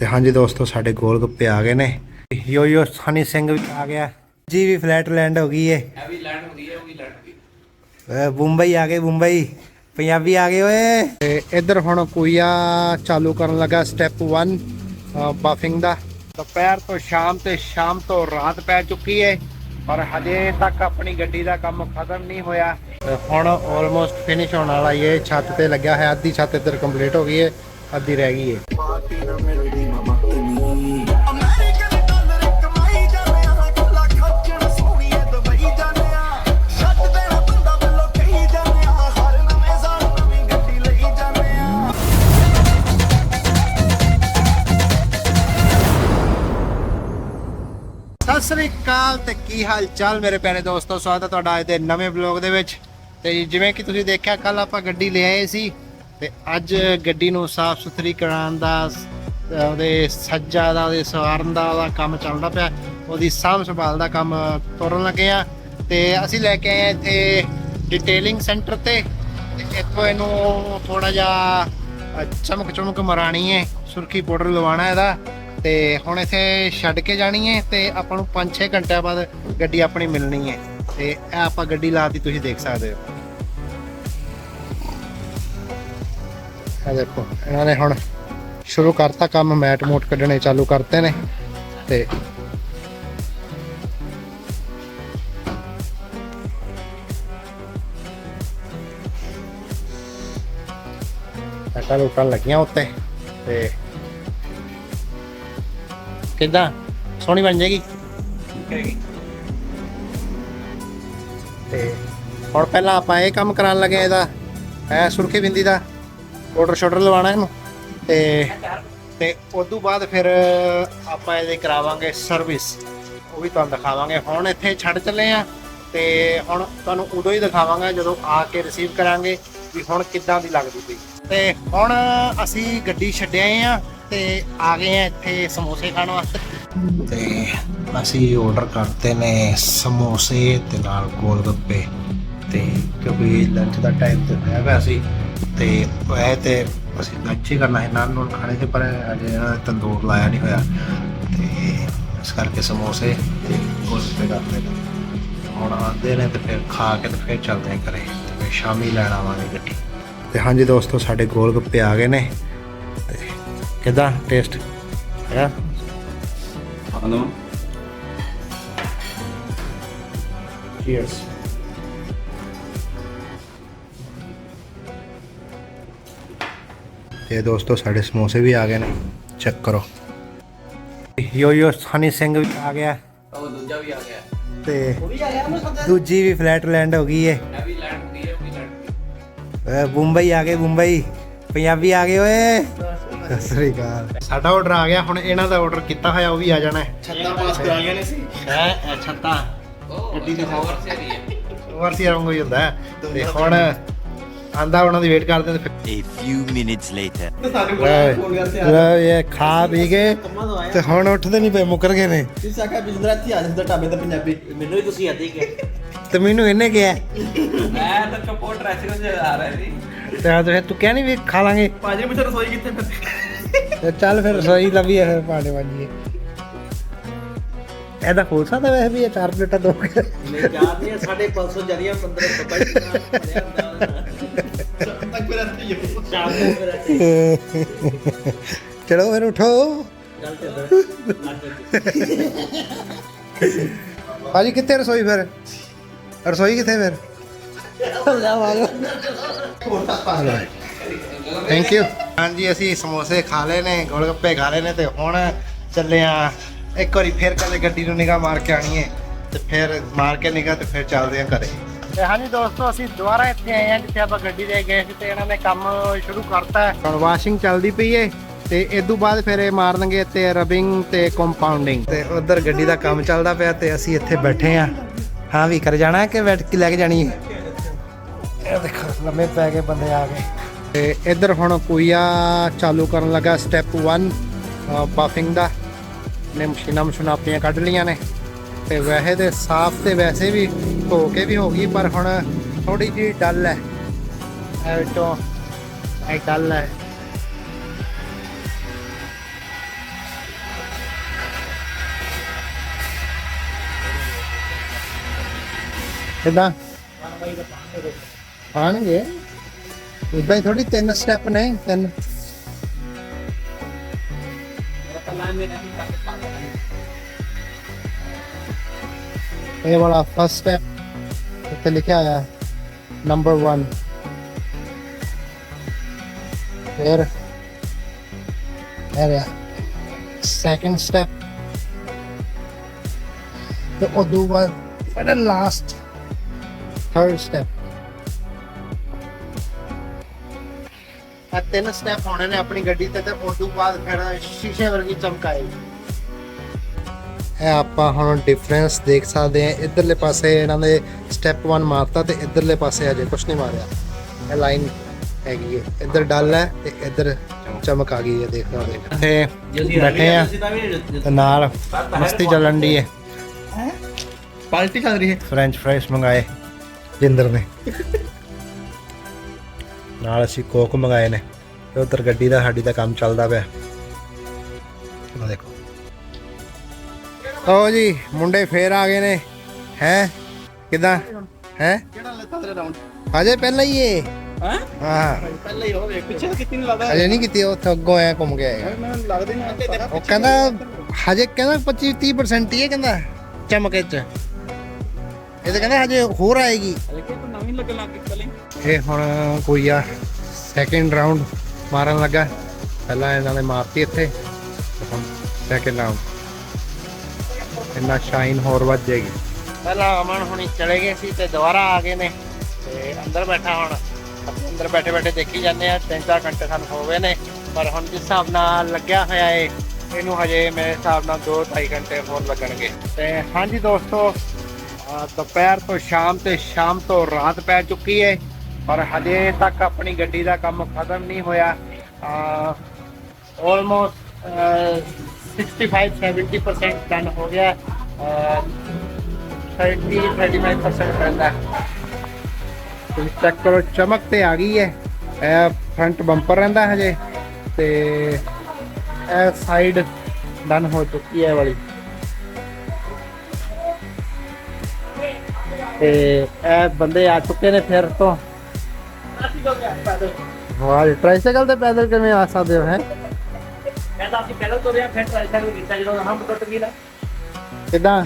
ਤੇ ਹਾਂਜੀ ਦੋਸਤੋ ਸਾਡੇ ਗੋਲ ਗੱਪੇ ਆ ਗਏ ਨੇ। ਯੋ ਯੋ ਹਨੀ ਸਿੰਘ ਵੀ ਆ ਗਿਆ। ਜੀ ਵੀ ਫਲੈਟ ਲੈਂਡ ਹੋ ਗਈ ਏ। ਇਹ ਵੀ ਲੈਂਡ ਹੋ ਗਈ ਹੈ ਉਹ ਵੀ ਲੈਂਡ ਹੋ ਗਈ ਮੁੰਬਈ ਆ ਗਏ ਮੁੰਬਈ। ਪੰਜਾਬੀ ਆ ਗਏ ਓਏ। ਤੇ ਇੱਧਰ ਹੁਣ ਕੁਈਆ ਚਾਲੂ ਕਰਨ ਲੱਗਾ ਸਟੈਪ 1 ਬਫਿੰਗ ਦਾ। ਦੁਪਹਿਰ ਤੋਂ ਸ਼ਾਮ ਤੇ ਸ਼ਾਮ ਤੋਂ ਰਾਤ ਪੈ ਚੁੱਕੀ ਏ ਪਰ ਹਜੇ ਤੱਕ ਆਪਣੀ ਗੱਡੀ ਦਾ ਕੰਮ ਖਤਮ ਨਹੀਂ ਹੋਇਆ। ਹੁਣ ਆਲਮੋਸਟ ਫਿਨਿਸ਼ ਹੋਣ ਵਾਲਾ ਈ ਏ। ਛੱਤ ਤੇ ਲੱਗਿਆ ਹੈ ਅੱਧੀ ਛੱਤ ਇੱਧਰ ਕੰਪਲੀਟ ਹੋ ਗਈ ਏ ਅੱਧੀ ਰਹਿ ਗਈ ਏ। ਸਤਿ ਸ੍ਰੀ ਅਕਾਲ ਤੇ ਕੀ ਹਾਲ ਚਾਲ ਮੇਰੇ ਪਿਆਰੇ ਦੋਸਤੋ? ਸਵਾਗਤ ਹੈ ਤੁਹਾਡਾ ਅੱਜ ਦੇ ਨਵੇਂ ਵਲੌਗ ਦੇ ਵਿੱਚ। ਤੇ ਜਿਵੇਂ ਕਿ ਤੁਸੀਂ ਦੇਖਿਆ ਕੱਲ ਆਪਾਂ ਗੱਡੀ ਲੈ ਆਏ ਸੀ ਤੇ ਅੱਜ ਗੱਡੀ ਨੂੰ ਸਾਫ਼ ਸੁਥਰੀ ਕਰਾਉਣ ਦਾ, ਉਹਦੇ ਸੱਜਾ ਦਾ, ਉਹਦੇ ਸਵਾਰਨ ਦਾ, ਉਹਦਾ ਕੰਮ ਚੱਲਦਾ ਪਿਆ। ਉਹਦੀ ਸਾਂਭ ਸੰਭਾਲ ਦਾ ਕੰਮ ਤੋਰਨ ਲੱਗੇ ਆ ਤੇ ਅਸੀਂ ਲੈ ਕੇ ਆਏ ਆ ਇੱਥੇ ਡਿਟੇਲਿੰਗ ਸੈਂਟਰ ਤੇ। ਇੱਥੋਂ ਇਹਨੂੰ ਥੋੜਾ ਜਿਹਾ ਚਮਕ ਚਮਕ ਮਰਾਣੀ ਹੈ। ਸੁਰਖੀ ਪਾਊਡਰ ਲਵਾਉਣਾ ਇਹਦਾ। ਤੇ ਹੁਣ ਇੱਥੇ ਛੱਡ ਕੇ ਜਾਣੀ ਹੈ ਤੇ ਆਪਾਂ ਨੂੰ 5-6 ਘੰਟਿਆਂ ਬਾਅਦ ਗੱਡੀ ਆਪਣੀ ਮਿਲਣੀ ਹੈ। ਤੇ ਇਹ ਆਪਾਂ ਗੱਡੀ ਲਾਤੀ ਤੁਸੀਂ ਦੇਖ ਸਕਦੇ ਹੋ। ਇਹ ਦੇਖੋ, ਇਹਨਾਂ ਨੇ ਹੁਣ ਸ਼ੁਰੂ ਕਰਤਾ ਕੰਮ, ਮੈਟ ਮੋਟ ਕੱਢਣੇ ਚਾਲੂ ਕਰਤੇ ਨੇ, ਤੇ ਟਾਟਾ ਲੁੱਟਣ ਲੱਗੀਆਂ ਉੱਤੇ, ਤੇ ਕਿੱਦਾਂ? ਸੋਹਣੀ ਬਣ ਜਾਏਗੀ। ਤੇ ਹੁਣ ਪਹਿਲਾਂ ਆਪਾਂ ਇਹ ਕੰਮ ਕਰਾਉਣ ਲੱਗੇ ਆ ਇਹਦਾ ਐ ਸੁਰਖੀ ਬਿੰਦੀ ਦਾ ਆਰਡਰ ਸ਼ੋਲਡਰ ਲਵਾਉਣਾ ਇਹਨੂੰ। ਤੇ ਤੇ ਉਸ ਤੋਂ ਬਾਅਦ ਫਿਰ ਆਪਾਂ ਇਹਦੇ ਕਰਾਵਾਂਗੇ ਸਰਵਿਸ ਉਹ ਵੀ ਤੁਹਾਨੂੰ ਦਿਖਾਵਾਂਗੇ। ਹੁਣ ਇੱਥੇ ਛੱਡ ਚੱਲੇ ਆ ਤੇ ਹੁਣ ਤੁਹਾਨੂੰ ਉਦੋਂ ਹੀ ਦਿਖਾਵਾਂਗਾ ਜਦੋਂ ਆ ਕੇ ਰਿਸੀਵ ਕਰਾਂਗੇ ਵੀ ਹੁਣ ਕਿੱਦਾਂ ਦੀ ਲੱਗਦੀ ਪਈ। ਤੇ ਹੁਣ ਅਸੀਂ ਗੱਡੀ ਛੱਡਿਆਏ ਆ ਤੇ ਆ ਗਏ ਆ ਇੱਥੇ ਸਮੋਸੇ ਖਾਣ ਵਾਸਤੇ। ਤੇ ਅਸੀਂ ਆਰਡਰ ਕਰਤੇ ਨੇ ਸਮੋਸੇ ਤੇ ਨਾਲ ਗੋਲ ਗੱਪੇ ਤੇ ਕਿਉਂਕਿ ਲੰਚ ਦਾ ਟਾਈਮ ਤੇ ਹੋਇਆ ਪਿਆ ਸੀ ਤੇ ਇਹ ਤੇ ਅਸੀਂ ਲੰਚ ਹੀ ਕਰਨਾ ਹੈ ਨਾਨ ਨੂੰ ਖਾਣੇ ਤੇ ਪਰ ਅਜੇ ਇਹਨਾਂ ਨੇ ਤੰਦੂਰ ਲਾਇਆ ਨਹੀਂ ਹੋਇਆ। ਤੇ ਇਸ ਕਰਕੇ ਸਮੋਸੇ ਤੇ ਗੋਲ ਗੱਪੇ ਕਰਦੇ ਨੇ। ਹੁਣ ਆਉਂਦੇ ਨੇ ਤੇ ਫਿਰ ਖਾ ਕੇ ਤੇ ਫਿਰ ਚੱਲਦੇ ਆ ਘਰੇ ਤੇ ਫਿਰ ਸ਼ਾਮੀ ਲੈਣ ਆਵਾਂਗੇ ਗੱਡੀ। ਤੇ ਹਾਂਜੀ ਦੋਸਤੋ ਸਾਡੇ ਗੋਲ ਗੱਪੇ ਆ ਗਏ ਨੇ। ਕਿਦਾਂ ਟੇਸਟ ਹੈ? ਹਲੋ ਚੀਅਰਸ ਤੇ ਦੋਸਤੋ ਸਾਡੇ ਸਮੋਸੇ ਵੀ ਆ ਗਏ ਨੇ। ਚੈੱਕ ਕਰੋ। ਯੋ ਯੋ ਹਨੀ ਸਿੰਘ ਵੀ ਆ ਗਿਆ। ਉਹ ਦੂਜਾ ਵੀ ਆ ਗਿਆ। ਤੇ ਦੂਜੀ ਵੀ ਫਲੈਟ ਲੈਂਡ ਹੋ ਗਈ ਏ। ਇਹ ਵੀ ਲੈਂਡ ਹੋ ਗਈ ਹੈ ਉਹ ਵੀ ਲੈਂਡ ਹੋ ਗਈ। ਅਹ ਮੁੰਬਈ ਆ ਗਏ ਮੁੰਬਈ ਪੰਜਾਬੀ ਆ ਗਏ ਓਏ। ਸਤਿ ਸ੍ਰੀ ਅਕਾਲ। ਸਾਡਾ ਆਰਡਰ ਆ ਗਿਆ ਹੁਣ ਇਹਨਾਂ ਦਾ ਆਰਡਰ ਕੀਤਾ ਹੋਇਆ ਉਹ ਵੀ ਆ ਜਾਣਾ ਹੈ। ਛੱਤਾਂ ਪਾਸ ਕਰਾ ਗਏ ਨੇ ਸੀ। ਹੈ ਛੱਤਾ। ਉਹ ਗੱਡੀ ਦਿਖਾਓ। ਵਰਸੀ ਵਾਂਗੂ ਹੀ ਹੁੰਦਾ ਹੈ। ਤੇ ਹੁਣ ਆਂਦਾ ਉਹਨਾਂ ਦੀ ਵੇਟ ਕਰਦੇ ਤੇ ਫਿਰ A few minutes later. ਲੈ ਇਹ ਖਾ ਪੀ ਕੇ ਤੇ ਹੁਣ ਉੱਠਦੇ ਨਹੀਂ ਪਏ ਮੁੱਕਰ ਗਏ ਨੇ। ਤੁਸੀਂ ਆਖਿਆ ਬਿਜੰਦਰਾ ਇੱਥੇ ਆ ਜਾਂਦਾ ਢਾਬੇ ਦਾ ਪੰਜਾਬੀ। ਮੈਨੂੰ ਹੀ ਤੁਸੀਂ ਹੀ ਕਿਹਾ। ਤੇ ਮੈਨੂੰ ਇਹਨੇ ਕਿਹਾ। ਮੈਂ ਤਾਂ ਚੁੱਪੋ ਡਰੈਸਿੰਗ ਵਿੱਚ ਆ ਰਿਹਾ ਸੀ। ਤੇ ਤੇ ਤੂੰ ਕਿਹਾ ਨਹੀਂ ਵੀ ਖਾ ਲਾਂਗੇ। ਭਾਜੀ ਪਿੱਛੇ ਰਸੋਈ ਕਿੱਥੇ ਫਿਰ ਤੇ ਚੱਲ ਫਿਰ ਰਸੋਈ ਲੱਭੀਏ ਫਿਰ ਪਾਣੇ ਵਾਂਜੀਏ ਇਹਦਾ ਹੋ ਸਕਦਾ ਵੈਸੇ ਵੀ ਇਹ ਚਾਰ ਪਲੇਟਾਂ ਦੋ ਕੇ। ਮੈਂ ਯਾਦ ਨਹੀਂ 550 ਜਰੀਆਂ 15 ਸਬਾਈ ਬਣਿਆ ਹੁੰਦਾ ਤੱਕ ਫਿਰ ਇੱਥੇ ਹੀ ਹੋ। ਸ਼ਾਮ ਨੂੰ ਫਿਰ ਇੱਥੇ ਚਲੋ ਫਿਰ ਉਠੋ ਭਾਜੀ ਕਿੱਥੇ ਰਸੋਈ ਫਿਰ? ਰਸੋਈ ਕਿੱਥੇ ਫਿਰ? ਥੈਂਕ ਯੂ ਹਾਂਜੀ ਅਸੀਂ ਸਮੋਸੇ ਖਾ ਲਏ ਨੇ ਗੋਲ ਗੱਪੇ ਖਾ ਲਏ ਨੇ ਤੇ ਹੁਣ ਚੱਲੇ ਆ। ਇੱਕ ਵਾਰੀ ਫੇਰ ਕਦੇ ਗੱਡੀ ਨੂੰ ਨਿਗਾਹ ਮਾਰ ਕੇ ਆਣੀ ਹੈ ਤੇ ਫਿਰ ਮਾਰ ਕੇ ਨਿਗਾਹ ਤੇ ਫਿਰ ਚੱਲਦੇ ਆ ਘਰੇ। ਤੇ ਹਾਂਜੀ ਦੋਸਤੋ ਅਸੀਂ ਦੁਬਾਰਾ ਇੱਥੇ ਆਏ ਆ ਜਿੱਥੇ ਆਪਾਂ ਗੱਡੀ ਦੇ ਗਏ ਸੀ ਤੇ ਇਹਨਾਂ ਨੇ ਕੰਮ ਸ਼ੁਰੂ ਕਰਤਾ ਹੈ। ਹੁਣ ਵਾਸ਼ਿੰਗ ਚੱਲਦੀ ਪਈ ਏ ਤੇ ਇਸ ਤੋਂ ਬਾਅਦ ਫਿਰ ਇਹ ਮਾਰ ਦੇਣਗੇ ਤੇ ਰਬਿੰਗ ਤੇ ਕੰਪਾਊਂਡਿੰਗ ਤੇ ਉਧਰ ਗੱਡੀ ਦਾ ਕੰਮ ਚੱਲਦਾ ਪਿਆ ਤੇ ਅਸੀਂ ਇੱਥੇ ਬੈਠੇ ਆ। ਹਾਂ ਵੀ ਕਰ ਜਾਣਾ ਕਿ ਬੈਠ ਕੇ ਲੈ ਕੇ ਜਾਣੀ ਹੈ? ਇਹ ਦੇਖੋ, ਲੰਮੇ ਪੈ ਗਏ ਬੰਦੇ ਆ ਗਏ। ਤੇ ਇੱਧਰ ਹੁਣ ਕੋਈਆ ਚਾਲੂ ਕਰਨ ਲੱਗਾ ਸਟੈਪ 1 ਬਾਫਿੰਗ ਦਾ। ਨੇ ਮਸ਼ੀਨਾਂ ਮਸ਼ੀਨਾਂ ਆਪਣੀਆਂ ਕੱਢ ਲੀਆਂ ਨੇ। ਤੇ ਵੈਸੇ ਤੇ ਸਾਫ਼ ਤੇ ਵੈਸੇ ਵੀ ਧੋ ਕੇ ਵੀ ਹੋ ਗਈ, ਪਰ ਹੁਣ ਥੋੜੀ ਜੀ ਡਲ ਹੈ। ਐ ਤੋਂ ਐ ਡਲ ਹੈ। ਕਿਦਾਂ? 1 ਬਾਈ ਦਾ 5 ਰੁਪਏ ਆਣਗੇ। ਇਦਾਂ ਹੀ ਥੋੜੀ ਤਿੰਨ ਸਟੈਪ ਨੇ, ਤਿੰਨ। ਇਹ ਵਾਲਾ ਫਸਟ ਸਟੈਪ ਇੱਥੇ ਲਿਖਿਆ ਆਇਆ ਨੰਬਰ 1 ਫਿਰ, ਇਹ ਰਿਹਾ। ਸੈਕੰਡ ਸਟੈਪ ਤੇ ਉਦੋਂ ਬਾਅਦ ਫਿਰ ਲਾਸਟ ਥਰਡ ਸਟੈਪ ਤਿੰਨ ਸਟੈਪ ਹੋਣੇ ਨੇ ਆਪਣੀ ਗੱਡੀ ਤੇ ਤੇ ਉਦੋਂ ਬਾਅਦ ਫਿਰ ਸ਼ੀਸ਼ੇ ਵਰਗੀ ਚਮਕ ਆਏਗੀ ਇਹ ਆਪਾਂ ਹੁਣ ਡਿਫਰੈਂਸ ਦੇਖ ਸਕਦੇ ਹਾਂ। ਇਧਰਲੇ ਪਾਸੇ ਇਹਨਾਂ ਦੇ ਸਟੈਪ 1 ਮਾਰਤਾ ਤੇ ਇਧਰਲੇ ਪਾਸੇ ਅਜੇ ਕੁਝ ਨਹੀਂ ਮਾਰਿਆ। ਇਹ ਲਾਈਨ ਹੈਗੀ ਹੈ। ਇੱਧਰ ਡਲ ਹੈ ਤੇ ਇੱਧਰ ਚਮਕ ਆ ਗਈ ਹੈ ਦੇਖ ਹੋ। ਇੱਥੇ ਬੈਠੇ ਆ ਤੇ ਨਾਲ ਮਸਤੀ ਚੱਲਣ ਦੀ ਹੈ। ਪਾਰਟੀ ਚੱਲ ਰਹੀ ਹੈ। ਫ੍ਰੈਂਚ ਫ੍ਰਾਈਸ ਮੰਗਾਏ ਜਿੰਦਰ ਨੇ। ਨਾਲ ਅਸੀਂ ਕੋਕ ਮੰਗਾਏ ਨੇ। ਤੇ ਉਧਰ ਗੱਡੀ ਦਾ ਸਾਡੀ ਦਾ ਕੰਮ ਚੱਲਦਾ ਪਿਆ। ਆ ਦੇਖੋ। ਓ ਜੀ ਮੁੰਡੇ ਫੇਰ ਆ ਗਏ ਨੇ। ਹੈ? ਕਿਦਾਂ? ਹੈ? ਕਿਹੜਾ ਲੱਤਾ ਤੇਰਾ ਰਾਉਂਡ ਅਜੇ ਪਹਿਲਾਂ ਹੀ ਇਹ। ਹਾਂ? ਹਾਂ। ਪਹਿਲਾਂ ਹੀ ਹੋਵੇ ਪਿੱਛੇ ਕਿਤੇ ਨਹੀਂ ਲੱਗਦਾ। ਅਜੇ ਨਹੀਂ ਕੀਤੀ ਉੱਥੇ ਅੱਗੋਂ ਆਇਆ ਘੁੰਮ ਕੇ ਮੈਨੂੰ ਲੱਗਦੇ ਨਹੀਂ ਉਹ ਕਹਿੰਦਾ ਹਜੇ ਕਹਿੰਦਾ 25 30% ਹੀ ਹੈ ਕਹਿੰਦਾ। ਚਮਕੇ ਚ। ਇਹ ਤਾਂ ਕਹਿੰਦਾ ਹਜੇ ਹੋਰ ਆਏਗੀ। ਹਲੇ ਕਿ ਤੂੰ ਨਵੀਂ ਲੱਗਣ ਲੱਗ ਗਈ ਪਹਿਲੇ ਇਹ ਹੁਣ ਕੋਈ ਆ ਸੈਕਿੰਡ ਰਾਉਂਡ ਮਾਰਨ ਲੱਗਾ। ਪਹਿਲਾਂ ਇਹਨਾਂ ਨੇ ਮਾਰਤੀ ਇੱਥੇ। ਹੁਣ ਸੈਕਿੰਡ ਰਾਉਂਡ ਇੰਨਾ ਸ਼ਾਈਨ ਹੋਰ ਵੱਧ ਜਾਏਗੀ। ਪਹਿਲਾਂ ਅਮਨ ਹੁਣੀ ਚਲੇ ਗਏ ਸੀ ਤੇ ਦੁਬਾਰਾ ਆ ਗਏ ਨੇ। ਤੇ ਅੰਦਰ ਬੈਠਾ ਹੁਣ। ਅਸੀਂ ਅੰਦਰ ਬੈਠੇ ਬੈਠੇ ਦੇਖੀ ਜਾਂਦੇ ਆ ਤਿੰਨ ਚਾਰ ਘੰਟੇ ਸਾਨੂੰ ਹੋ ਗਏ ਨੇ। ਪਰ ਹੁਣ ਜਿਸ ਹਿਸਾਬ ਨਾਲ ਲੱਗਿਆ ਹੋਇਆ ਏ, ਇਹਨੂੰ ਹਜੇ ਮੇਰੇ ਹਿਸਾਬ ਨਾਲ 2-2.5 ਘੰਟੇ ਹੋਰ ਲੱਗਣਗੇ। ਤੇ ਹਾਂਜੀ ਦੋਸਤੋ ਦੁਪਹਿਰ ਤੋਂ ਸ਼ਾਮ ਤੇ ਸ਼ਾਮ ਤੋਂ ਰਾਤ ਪੈ ਚੁੱਕੀ ਹੈ ਪਰ ਹਜੇ ਤੱਕ ਆਪਣੀ ਗੱਡੀ ਦਾ ਕੰਮ ਖਤਮ ਨਹੀਂ ਹੋਇਆ। ਆਲਮੋਸਟ 65-70% ਡਨ ਹੋ ਗਿਆ। ਅਹ 30-35% ਰਹਿੰਦਾ ਹੈ। ਤੁਸੀਂ ਚੈੱਕ ਕਰੋ, ਚਮਕ ਤੇ ਆ ਗਈ ਹੈ। ਇਹ ਫਰੰਟ ਬੰਪਰ ਰਹਿੰਦਾ ਹਜੇ ਤੇ ਇਹ ਸਾਈਡ ਡਨ ਹੋ ਚੁੱਕੀ ਹੈ ਵਾਲੀ। ਤੇ ਇਹ ਬੰਦੇ ਆ ਚੁੱਕੇ ਨੇ ਫਿਰ ਤੋਂ। ਵਾਹ ਟ੍ਰਾਈਸਾਈਕਲ ਤੇ ਪੈਦਲ ਕਿਵੇਂ ਆ ਸਕਦੇ ਹੋ ਹੈ? ਕਹਿੰਦਾ ਅਸੀਂ ਪਹਿਲਾਂ ਤੋਂ ਰਿਆ ਫਿਰ ਟ੍ਰਾਈਸਾਈਕਲ ਕੀਤਾ ਜਦੋਂ ਹਮ ਟੁੱਟ ਗਈ ਨਾ। ਕਿਦਾਂ?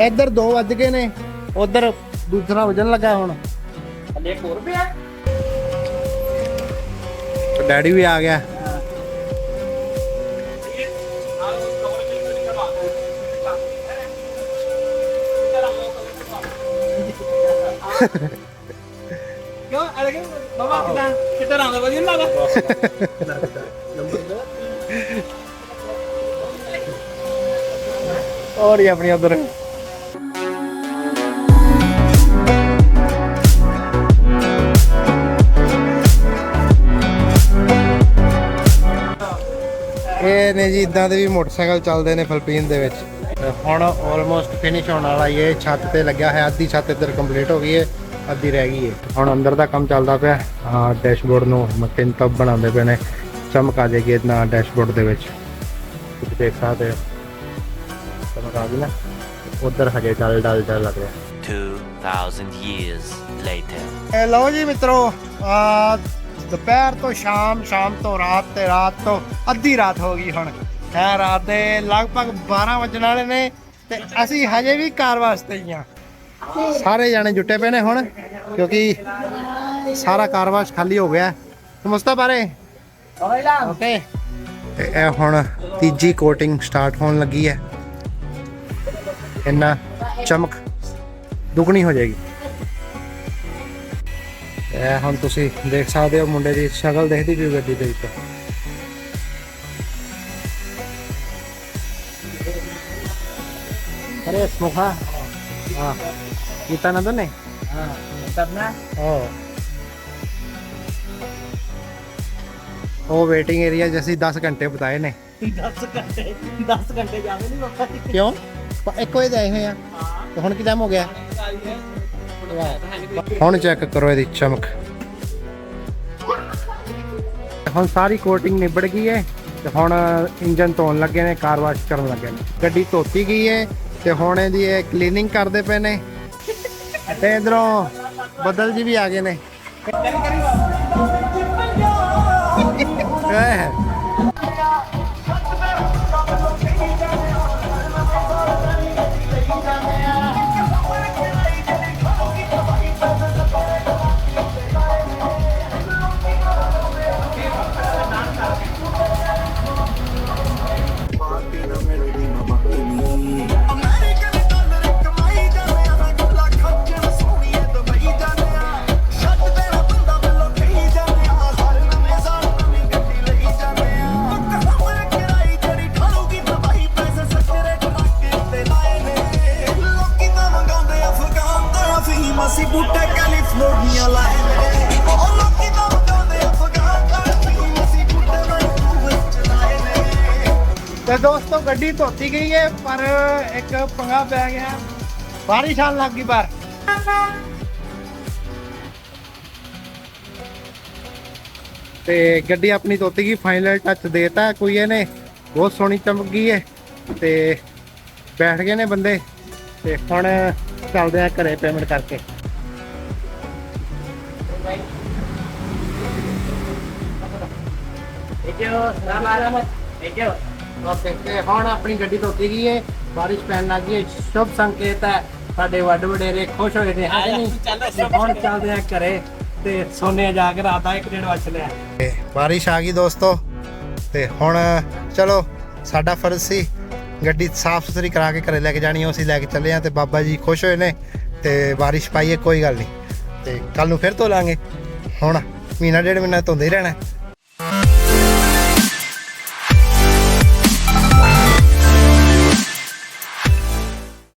ਇੱਧਰ 2 ਵੱਜ ਗਏ ਨੇ ਉਧਰ ਦੂਸਰਾ ਵਜਣ ਲੱਗਾ ਹੁਣ। ਇੱਕ ਹੋਰ ਪਿਆ। ਤੇ ਡੈਡੀ ਵੀ ਆ ਗਿਆ। ਕਿਉਂ? ਅਰੇ ਬਾਬਾ ਕਿਦਾਂ? ਕਿੱਧਰ ਆਉਂਦਾ ਵਧੀਆ ਨੀ ਲੱਗਦਾ? ਔਰ ਹੀ ਆਪਣੀ ਉਧਰ। ਇਹ ਨੇ ਜੀ, ਇਦਾਂ ਦੇ ਵੀ ਮੋਟਰਸਾਈਕਲ ਚੱਲਦੇ ਨੇ ਫਿਲੀਪੀਨ ਦੇ ਵਿੱਚ। ਹੁਣ ਆਲਮੋਸਟ ਫਿਨਿਸ਼ ਹੋਣ ਵਾਲਾ ਹੀ ਹੈ। ਛੱਤ ਤੇ ਲੱਗਿਆ ਹੈ ਅੱਧੀ ਛੱਤ ਇੱਧਰ ਕੰਪਲੀਟ ਹੋ ਗਈ ਹੈ ਅੱਧੀ ਰਹਿ ਗਈ ਹੈ। ਹੁਣ ਅੰਦਰ ਦਾ ਕੰਮ ਚੱਲਦਾ ਪਿਆ ਆ ਡੈਸ਼ਬੋਰਡ ਨੂੰ ਮਕਿਨ ਤਬ ਬਣਾਉਂਦੇ ਪਏ ਨੇ। ਚਮਕ ਆ ਜਾਏਗੀ ਇਤਨਾ ਡੈਸ਼ਬੋਰਡ ਦੇ ਵਿੱਚ। ਤੁਸੀਂ ਦੇਖ ਸਕਦੇ ਹੋ। ਚਮਕ ਆ ਗਈ ਨਾ। ਉਧਰ ਹਜੇ ਡਲ ਡਲ ਡਲ ਲੱਗ ਰਿਹਾ। 2,000 years later. ਇਹ ਲਓ ਜੀ ਮਿੱਤਰੋ ਆ ਦੁਪਹਿਰ ਤੋਂ ਸ਼ਾਮ ਸ਼ਾਮ ਤੋਂ ਰਾਤ ਤੇ ਰਾਤ ਤੋਂ ਅੱਧੀ ਰਾਤ ਹੋ ਗਈ ਹੁਣ। ਹੈ ਰਾਤ ਦੇ ਲਗਭਗ 12 ਵਜਣ ਵਾਲੇ ਨੇ ਤੇ ਅਸੀਂ ਹਜੇ ਵੀ ਕਾਰ ਵਾਸਤੇ ਹੀ ਆ ਸਾਰੇ ਜਾਣੇ ਜੁੱਟੇ ਪਏ ਨੇ ਹੁਣ, ਕਿਉਂਕਿ ਸਾਰਾ ਕਾਰਵਾਸ਼ ਖਾਲੀ ਹੋ ਗਿਆ। ਮੁਸਤਾ ਬਾਰੇ? ਓਕੇ। ਤੇ ਇਹ ਹੁਣ ਤੀਜੀ ਕੋਟਿੰਗ ਸਟਾਰਟ ਹੋਣ ਲੱਗੀ ਹੈ। ਇੰਨਾ ਚਮਕ ਦੁਗਣੀ ਹੋ ਜਾਏਗੀ। ਇਹ ਹੁਣ ਤੁਸੀਂ ਦੇਖ ਸਕਦੇ ਹੋ ਮੁੰਡੇ ਦੀ ਸ਼ਕਲ, ਦੇਖਦੀ ਵੀ ਗੱਡੀ ਦੇ ਵਿੱਚ ਅਰੇ ਸਮੋਖਾ ਹਾਂ ਕੀਤਾ ਨਾ ਦੋਨੇ ਹਾਂ ਕਰਨਾ ਉਹ ਉਹ ਵੇਟਿੰਗ ਏਰੀਆ ਜਿਵੇਂ 10 ਘੰਟੇ ਬਤਾਏ ਨੇ 10 ਘੰਟੇ 10 ਘੰਟੇ ਜਾਵੇ ਨਹੀਂ ਬਾਬਾ ਕਿਉਂ ਪ- ਇੱਕੋ ਹੀ ਆਏ ਹੋਏ ਆ ਤੇ ਹੁਣ ਕੀ ਟਾਈਮ ਹੋ ਗਿਆ ਹੁਣ ਚੈੱਕ ਕਰੋ ਇਹਦੀ ਚਮਕ ਹੁਣ ਸਾਰੀ ਕੋਟਿੰਗ ਨਿਬੜ ਗਈ ਹੈ ਤੇ ਹੁਣ ਇੰਜਨ ਧੋਣ ਲੱਗੇ ਨੇ ਕਾਰ ਵਾਸ਼ ਕਰਨ ਲੱਗੇ ਨੇ ਗੱਡੀ ਧੋਤੀ ਗਈ ਹੈ ਤੇ ਹੁਣ ਇਹਦੀ ਇਹ ਕਲੀਨਿੰਗ ਕਰਦੇ ਪਏ ਨੇ। ਤੇ ਇਧਰੋਂ ਬੱਦਲ ਜੀ ਵੀ ਆ ਗਏ ਨੇ। ਤੇ ਦੋਸਤੋ ਗੱਡੀ ਧੋਤੀ ਗਈ ਹੈ, ਪਰ ਇੱਕ ਪੰਗਾ ਪੈ ਗਿਆ। ਬਾਰਿਸ਼ ਆਣ ਲੱਗ ਗਈ ਬਾਹਰ। ਤੇ ਗੱਡੀ ਆਪਣੀ ਧੋਤੀ ਗਈ ਫਾਈਨਲ ਟੱਚ ਦੇਤਾ। ਕੋਈ ਇਹਨੇ ਬਹੁਤ ਸੋਹਣੀ ਚਮਕ ਗਈ ਹੈ। ਤੇ ਬੈਠ ਗਏ ਨੇ ਬੰਦੇ। ਤੇ ਹੁਣ ਚੱਲਦੇ ਆ ਘਰੇ ਪੇਮੈਂਟ ਕਰਕੇ। ਓਕੇ ਤੇ ਹੁਣ ਆਪਣੀ ਗੱਡੀ ਧੋਤੀ ਗਈ ਹੈ ਬਾਰਿਸ਼ ਪੈਣ ਲੱਗ ਗਈ ਹੈ ਸ਼ੁਭ ਸੰਕੇਤ ਹੈ। ਸਾਡੇ ਵੱਡ ਵਡੇਰੇ ਖੁਸ਼ ਹੋਏ ਨੇ ਹੈ ਨਹੀਂ? ਤੇ ਹੁਣ ਚੱਲਦੇ ਆ ਘਰੇ ਤੇ ਸੋਨੇ ਜਾ ਕੇ ਰਾਤ ਦਾ ਇੱਕ ਡੇਢ ਵਜ ਲਿਆ ਬਾਰਿਸ਼ ਆ ਗਈ ਦੋਸਤੋ। ਤੇ ਹੁਣ ਚਲੋ ਸਾਡਾ ਫਰਜ਼ ਸੀ ਗੱਡੀ ਸਾਫ਼ ਸੁਥਰੀ ਕਰਾ ਕੇ ਘਰੇ ਲੈ ਕੇ ਜਾਣੀ ਉਹ ਅਸੀਂ ਲੈ ਕੇ ਚੱਲੇ ਆ ਤੇ ਬਾਬਾ ਜੀ ਖੁਸ਼ ਹੋਏ ਨੇ ਤੇ ਬਾਰਿਸ਼ ਪਾਈ ਹੈ ਕੋਈ ਗੱਲ ਨਹੀਂ। ਤੇ ਕੱਲ ਨੂੰ ਫਿਰ ਧੋ ਲਾਂਗੇ। ਹੁਣ ਮਹੀਨਾ ਡੇਢ ਮਹੀਨਾ ਧੋਂਦੇ ਹੀ ਰਹਿਣਾ।